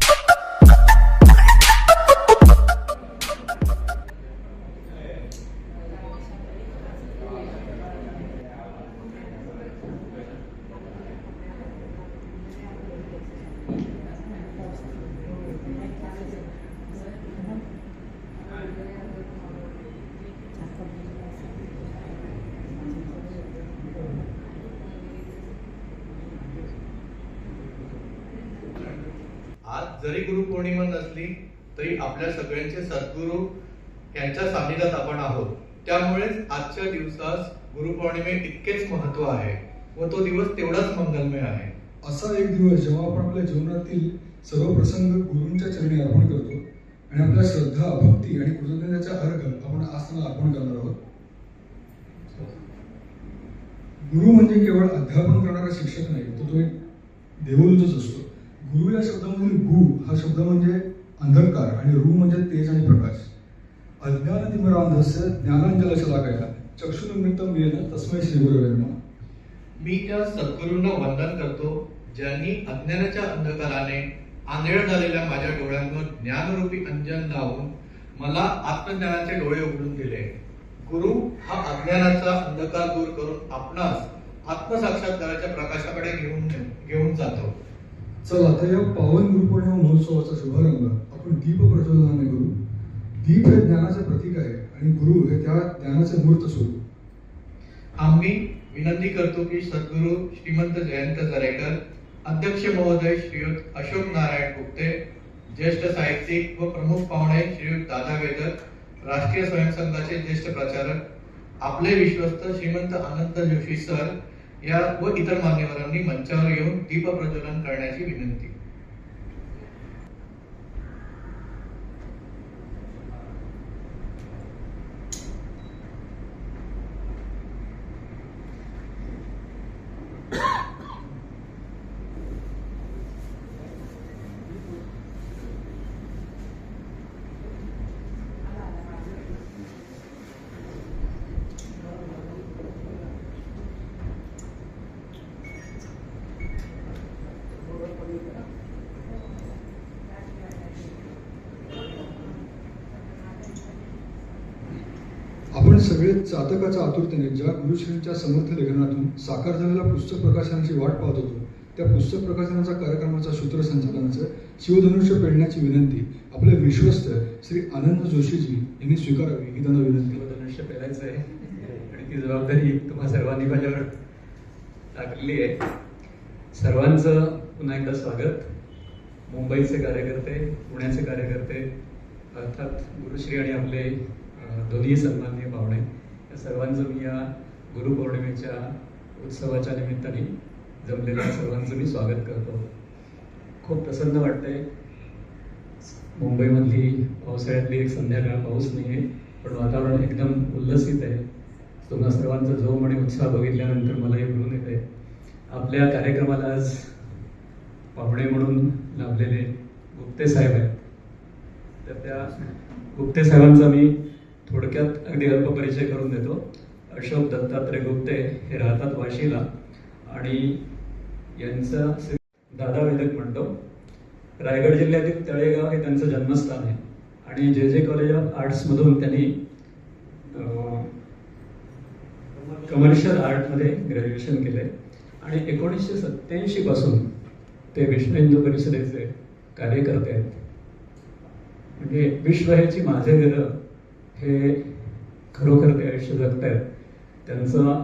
Oh, जरी गुरुपौर्णिमा नसली तरी आपल्या सगळ्यांचे सद्गुरू यांच्या सानिध्यात आपण आहोत. त्यामुळेच आजच्या दिवसास गुरुपौर्णिमे इतकेच महत्त्व आहे व तो दिवस तेवढाच मंगलमय आहे. असा एक दिवस जेव्हा आपण आपल्या जीवनातील सर्व प्रसंग गुरूंच्या चरणी अर्पण करतो आणि आपल्या श्रद्धा भक्ती आणि कृतज्ञतेचा अर्घ आपण आज अर्पण करणार आहोत. गुरु म्हणजे केवळ अध्यापन करणारा शिक्षक नाही तो तो एक देवदूतच असतो. गुरु या शब्दामधील गु हा शब्द म्हणजे अंधकार आणि रू म्हणजे तेज आणि प्रकाश. अज्ञानतिमिरांधस्य ज्ञानांजलशलाकया चक्षुनिमित्तम येन तस्मै श्री गुरु नमः. मी त्या सद्गुरूंना वंदन करतो ज्यांनी अज्ञानाच्या अंधकाराने आंधळ झालेल्या माझ्या डोळ्यांवर ज्ञानरूपी अंजन लावून मला आत्मज्ञानाचे डोळे उघडून दिले. गुरु हा अज्ञानाचा अंधकार दूर करून आपणास आत्मसाक्षात्काराच्या प्रकाशाकडे घेऊन घेऊन जातो. चला आता या पावन गुरुपौर्णिमा महोत्सवाचा शुभारंभ. आपण दीप प्रज्वलनाने करू. दीप हे ज्ञानाचे प्रतीक आहे आणि गुरु हे त्या ज्ञानाचे मूर्त स्वरूप. आम्ही विनंती करतो की सद्गुरू श्रीमंत जयंत जरेकर अध्यक्ष महोदय श्रीयुत अशोक नारायण गुप्ते ज्येष्ठ साहित्यिक व प्रमुख पाहुणे श्रीयुत दादा वेदर राष्ट्रीय स्वयंसंघाचे ज्येष्ठ प्रचारक आपले विश्वस्त श्रीमंत आनंद जोशी सर या व इतर मान्यवरांनी मंचावर येऊन दीप प्रज्वलन करण्याची विनंती. सगळे चातकाच्या आतुरतेने ज्या गुरुश्रींच्या समर्थ लेखनातून साकार झालेल्या पुस्तक प्रकाशनाची वाट पाहत होतो त्या पुस्तक प्रकाशनाच्या कार्यक्रमाच्या सूत्रसंचालनाचं शिवधनुष्य पेडण्याची विनंती आपले विश्वस्त श्री आनंद जोशीजी यांनी स्वीकारावी. ही त्यांना विनंती. शिवधनुष्य पेलायचं आहे. आणि ती जबाबदारी तुम्हा सर्वांनी माझ्यावर टाकलेली आहे. सर्वांचं पुन्हा एकदा स्वागत. मुंबईचे कार्यकर्ते पुण्याचे कार्यकर्ते अर्थात गुरुश्री आणि आपले दोन्ही सन्माननीय पाहुणे या सर्वांचं मी या गुरुपौर्णिमेच्या उत्सवाच्या निमित्ताने जमलेल्या सर्वांचं मी स्वागत करतो. खूप प्रसन्न वाटतंय. मुंबईमधली पावसाळ्यातली एक संध्याकाळ पाऊस नाही आहे पण वातावरण एकदम उल्लसित आहे. तुम्हा सर्वांचा जोम आणि उत्साह बघितल्यानंतर मला हे मिळून येत आहे आपल्या कार्यक्रमाला आज पाहुणे म्हणून लाभलेले गुप्ते साहेब आहेत. तर त्या गुप्ते साहेबांचा मी थोडक्यात अगदी अल्प परिचय करून देतो. अशोक दत्तात्रय गुप्ते हे राहतात वाशीला आणि यांचा दादा वेदक म्हणतो. रायगड जिल्ह्यातील तळेगाव हे त्यांचं जन्मस्थान आहे. आणि जे जे कॉलेज ऑफ आर्ट्समधून त्यांनी कमर्शियल आर्टमध्ये ग्रॅज्युएशन केलं आणि एकोणीसशे सत्याऐंशी पासून ते विश्व हिंदू परिषदेचे कार्यकर्ते आहेत म्हणजे विश्व ह्याची माझे घरं हे खरोखर ते आयुष्य जगत आहेत. त्यांचं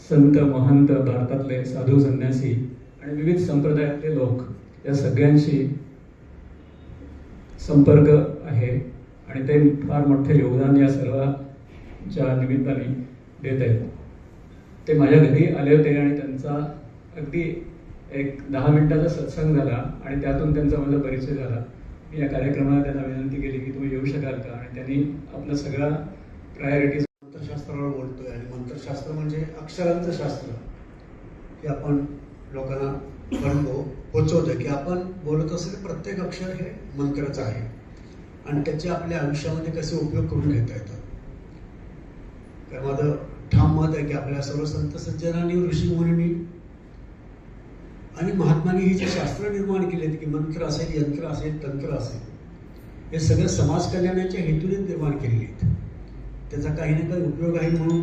संत महंत भारतातले साधू संन्यासी आणि विविध संप्रदायातले लोक या सगळ्यांशी संपर्क आहे आणि ते फार मोठे योगदान या सर्वांच्या निमित्ताने देत आहेत. ते माझ्या घरी आले होते आणि त्यांचा अगदी एक दहा मिनिटाचा सत्संग झाला आणि त्यातून त्यांचा माझा परिचय झाला. मी या कार्यक्रमाला त्यांना विनंती केली की तुम्ही येऊ शकाल का? आणि त्यांनी आपला सगळा प्रायोरिटीज मंत्रशास्त्रावर बोलतोय आणि मंत्रशास्त्र म्हणजे अक्षरांचं शास्त्र. हे आपण लोकांना म्हणतो पोचवतोय की आपण बोलत असलेलं प्रत्येक अक्षर हे मंत्राचं आहे. आणि त्याचे आपल्या आयुष्यामध्ये कसे उपयोग करून घेता येतात. तर माझं ठाम मत आहे की आपल्या सर्व संत सज्जनांनी ऋषी मुनींनी आणि महात्माने ही जी शास्त्र निर्माण केली आहेत की मंत्र असेल यंत्र असेल तंत्र असेल हे सगळं समाज कल्याणाच्या हेतूने निर्माण केलेले आहेत. त्याचा काही ना काही उपयोग आहे म्हणून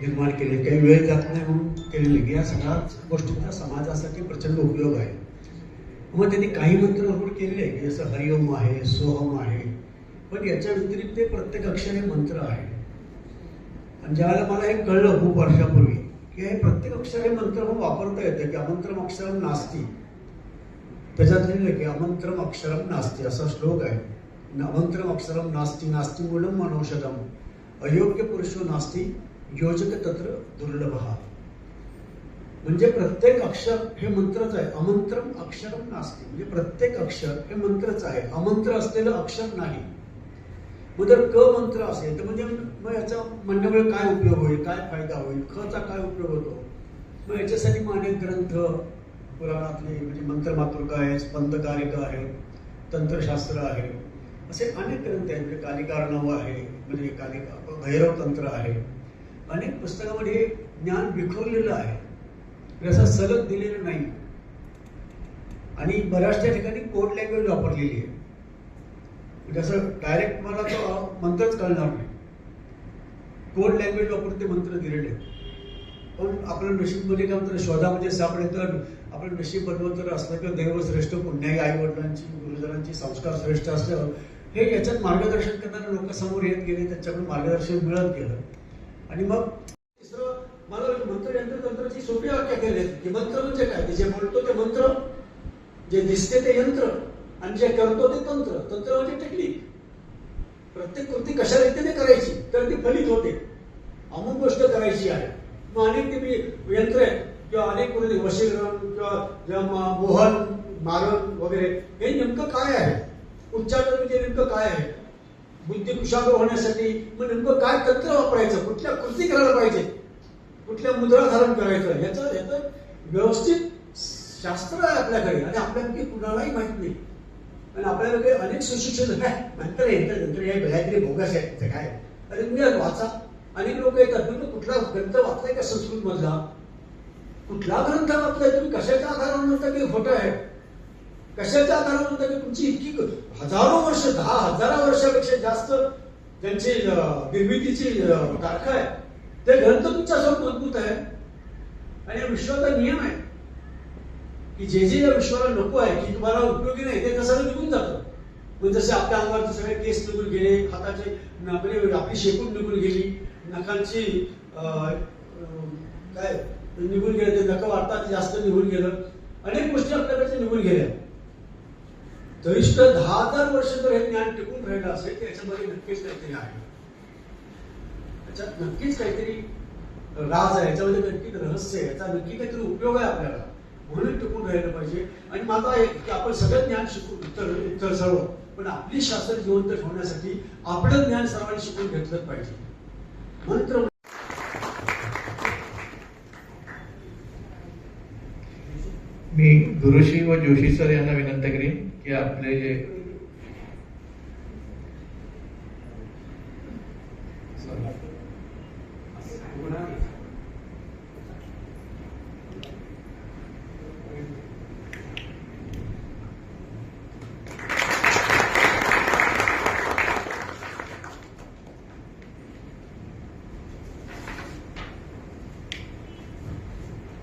निर्माण केले. काही वेळ जात नाही म्हणून केलेले की या सगळ्याच गोष्टींचा समाजासाठी प्रचंड उपयोग आहे. मग त्यांनी काही मंत्र रूढ केलेले आहे की जसं हरिओम आहे सोहम आहे. पण याच्या व्यतिरिक्त ते प्रत्येक अक्षर हे मंत्र आहे. आणि ज्यावेळेला मला हे कळलं खूप वर्षापूर्वी की हे प्रत्येक अक्षर हे मंत्र म्हणून वापरता येतं की अमंत्रम अक्षरम नास्ती. त्याच्यात लिहिलं की अमंत्रम अक्षरम नास्ती असा श्लोक आहे. अमंत्रम अक्षरम नास्ती नास्ती मूलम मनौषधम अयोग्य पुरुषो नास्ती योजक तत्र दुर्लभ. म्हणजे प्रत्येक अक्षर हे मंत्रच आहे. अमंत्रम अक्षरम नास्ती. म्हणजे प्रत्येक अक्षर हे मंत्रच आहे. अमंत्र असलेलं अक्षर नाही. मग जर क मंत्र असेल तर म्हणजे मग याचा म्हणण्यामुळे काय उपयोग होईल? काय फायदा होईल? खचा काय उपयोग होतो? मग याच्यासाठी मग अनेक ग्रंथ पुराणातले म्हणजे मंत्रमातृका आहे स्पंदकारिका आहे तंत्रशास्त्र आहे. असे अनेक ग्रंथ आहेत. म्हणजे कालिकार कालिकारणाव आहे म्हणजे कालिका भैरव तंत्र आहे. अनेक पुस्तकामध्ये हे ज्ञान विखुरलेलं आहे. म्हणजे असं सलग दिलेलं नाही. आणि बऱ्याचशा ठिकाणी कोड लँग्वेज वापरलेली आहे. म्हणजे डायरेक्ट मला तो मंत्रच कळणार नाही. कोड लँग्वेज वापरून ते मंत्र दिलेले पण आपलं नशीबमध्ये म्हणजे काय म्हणतात शोधामध्ये म्हणजे सापडे तर आपलं नशीब बनवत जर असलं किंवा देवश्रेष्ठ पुण्याई आई वडिलांची गुरुजनांची संस्कार श्रेष्ठ असल्यावर हे याच्यात मार्गदर्शन करणाऱ्या लोक समोर येत गेले त्याच्याकडून मार्गदर्शन मिळत गेलं. आणि मग तिसरं मला मंत्र यंत्र तंत्राची सोपी व्याख्या केली की मंत्र म्हणजे काय? ते जे बोलतो ते मंत्र जे दिसते ते यंत्र. आणि जे करतो ते तंत्र. तंत्र म्हणजे टेक्निक प्रत्येक कृती कशा रीतीने करायची तर ती फलित होते. अमुक गोष्ट करायची आहे. मग अनेक ते मी यंत्र आहेत. किंवा अनेक कृती वशीकरण किंवा मोहन मारण वगैरे हे नेमकं काय आहे? उच्चाटन म्हणजे नेमकं काय आहे? बुद्धी कुशाग्र होण्यासाठी मग नेमकं काय तंत्र वापरायचं? कुठल्या कृती करायला पाहिजे? कुठल्या मुद्रा धारण करायचं? याचं याचं व्यवस्थित शास्त्र आहे आपल्याकडे. आणि आपल्याकडे कुणालाही माहीत नाही. आणि आपल्याला काही अनेक सुशिक्षण काय नंतर येतं नंतर या काहीतरी बोगस आहे ते काय अरे तुम्ही वाचा. अनेक लोक येतात तुम्ही कुठला ग्रंथ वाचलाय का संस्कृत मधला? कुठला ग्रंथ वाचलाय? तुम्ही कशाच्या आधारावर म्हणता की खोटं आहे? कशाच्या आधारावर म्हणता की तुमची इतकी हजारो वर्ष दहा हजारा वर्षापेक्षा जास्त त्यांची निर्मितीची तारखा आहे ते ग्रंथ तुमच्यासमोर मजबूत आहे आणि विश्वाचा नियम आहे. की जे जे या विश्वाला नको आहे की तुम्हाला उपयोगी नाही ते तसं निघून जातं? म्हणजे जसे आपल्या अंगावरचे सगळे केस निघून गेले हाताचे आपले आपली शेपूट निघून गेली नखांची काय निघून गेले ते नखं वाढतात जास्त निघून गेलं अनेक गोष्टी आपल्याकडे निघून गेल्या. तरीष्ट दहा हजार वर्ष जर हे ज्ञान टिकून राहिलं असेल तर याच्यामध्ये नक्कीच काहीतरी आहे. त्याच्यात नक्कीच काहीतरी राज आहे याच्यामध्ये नक्कीच रहस्य आहे याचा नक्की काहीतरी उपयोग आहे आपल्याला. म्हणून टिकून राहिलं पाहिजे. आणि माझा आहे की आपण सगळं ज्ञान शिकू इतर इतर सर्व. पण आपली शास्त्र जिवंत ठेवण्यासाठी आपलं ज्ञान सर्वांनी शिकून घेतलं पाहिजे. मंत्र मी गुरुश्री व जोशी सर यांना विनंती करीन की आपले जे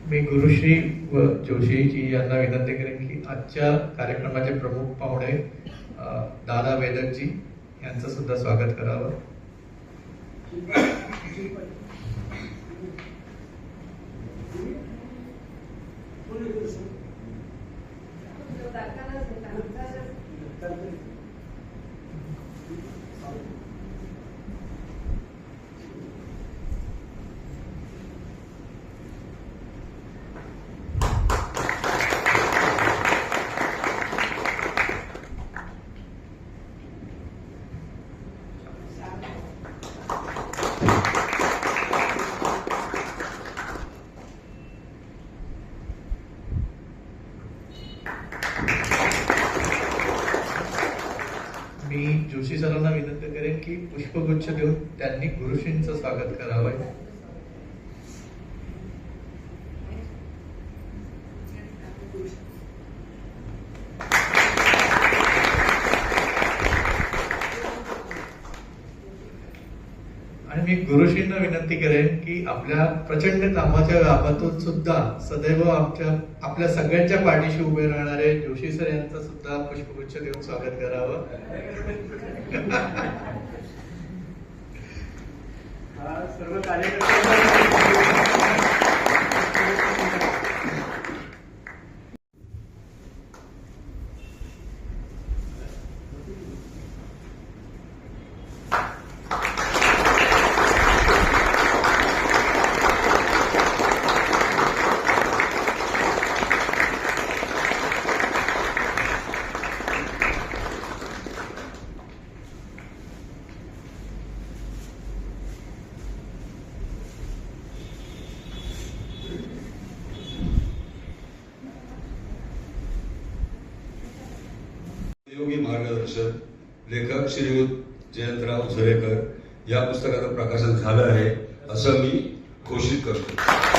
मी गुरुश्री व जोशीजी यांना विनंती करेन की आजच्या कार्यक्रमाचे प्रमुख पाहुणे दादा वेदकजी यांचं सुद्धा स्वागत करावं मी जोशी सरांना विनंती करेन की पुष्पगुच्छ देऊन त्यांनी गुरुशींचं स्वागत करावं. मी गुरुजींना विनंती करेन की आपल्या प्रचंड कामाच्या व्यापातून सुद्धा सदैव आमच्या आपल्या सगळ्यांच्या पाठीशी उभे राहणारे जोशी सर यांचं सुद्धा पुष्पगुच्छ देऊन स्वागत करावं. सर्व कार्यकर्ते योगी मार्गदर्शन लेखक श्रीयुत जयंतराव झरेकर या पुस्तकाचं प्रकाशन झालं आहे असं मी घोषित करतो.